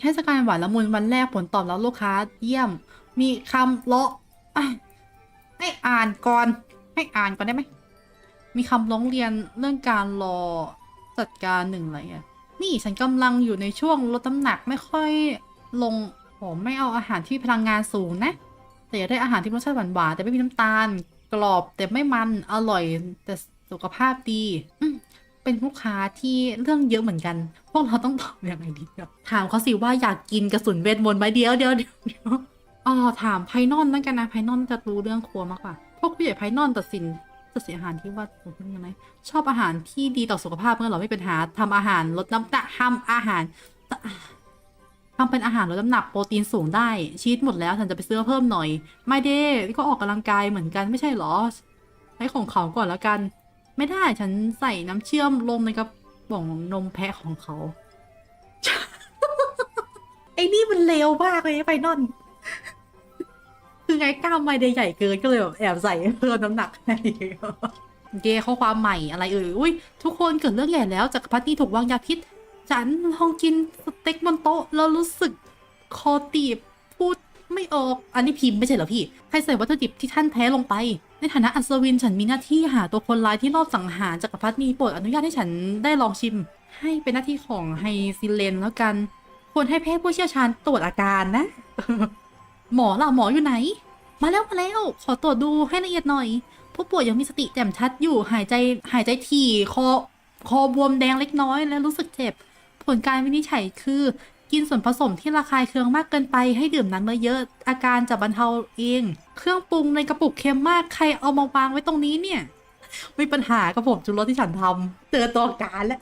เทศกาลหวานละมุนวันแรกผลตอบรับลูกค้าเยี่ยม มีคำเลาะให้อ่านก่อน ให้อ่านก่อนได้ไหม มีคำร้องเรียนเรื่องการรอจัดการหนึ่งอะไรอะนี่ฉันกำลังอยู่ในช่วงลดน้ำหนักไม่ค่อยลงผมไม่เอาอาหารที่พลังงานสูงนะ แต่อยากได้อาหารที่รสชาติหวานๆแต่ไม่มีน้ำตาล กรอบแต่ไม่มันอร่อยแต่สุขภาพดี เป็นลูกค้าที่เรื่องเยอะเหมือนกัน พวกเราต้องตอบยังไงดีอะถามเขาสิว่าอยากกินกระสุนเวทมนต์ไหมเดียวเดียวเดียวอ๋อถามไพนอนนั่นกันนะไพนอนจะรู้เรื่องครัวมากกว่า พวกผู้ใหญ่ไพนอนตัดสินตัดสินอาหารที่ว่าถูกต้องยังไงชอบอาหารที่ดีต่อสุขภาพเมื่อเราไม่เป็นหาทำอาหารลดน้ำหนักทำอาหารทำเป็นอาหารลดน้ำหนักโปรตีนสูงได้ชีสหมดแล้วฉันจะไปซื้อเพิ่มหน่อย ไม่เด้ก็ออกกำลังกายเหมือนกันไม่ใช่หรอใช้ของเขาก่อนแล้วกัน ไม่ได้ฉันใส่น้ำเชื่อมลงในกระป๋องนมแพะของเขา ไอ้นี่มันเลวมากเลยไอ้ไปนอนคือไงกล้ามไม่ได้ใหญ่เกินก็เลยแบบแอบใส่เพิ่มน้ำหนักให้เกข้อความใหม่อะไรเอ่ยอุ้ยทุกคนเกิดเรื่องใหญ่แล้วจากรพรรดินี่ถูกวางยาพิษ ฉันลองกินสเต็กบนโต๊ะแล้วรู้สึกคอตีบพูด ไม่ออก อันนี้พิมพ์ไม่ใช่เหรอพี่ ให้ใส่วัตถุดิบที่ท่านแพ้ลงไป ในฐานะอัศวินฉันมีหน้าที่หาตัวคนร้ายที่รอบสังหารจักรพรรดินีโปรดอนุญาตให้ฉันได้ลองชิม ให้เป็นหน้าที่ของไฮซิเลนแล้วกัน ควรให้แพทย์ผู้เชี่ยวชาญตรวจอาการนะ หมอล่ะหมออยู่ไหน มาแล้วมาแล้ว ขอตรวจดูให้ละเอียดหน่อย ผู้ป่วยยังมีสติแจ่มชัดอยู่ หายใจหายใจถี่คอคอบวมแดงเล็กน้อยและรู้สึกเจ็บ ผลการวินิจฉัยคือ กินส่วนผสมที่ระคายเคืองมากเกินไปให้ดื่มน้ำเมื่อเยอะอาการจะบรรเทาเอง เครื่องปรุงในกระปุกเค็มมากใครเอามาวางไว้ตรงนี้เนี่ยมีปัญหากับผมจุลรสที่ฉันทำเจอตัวการแล้ว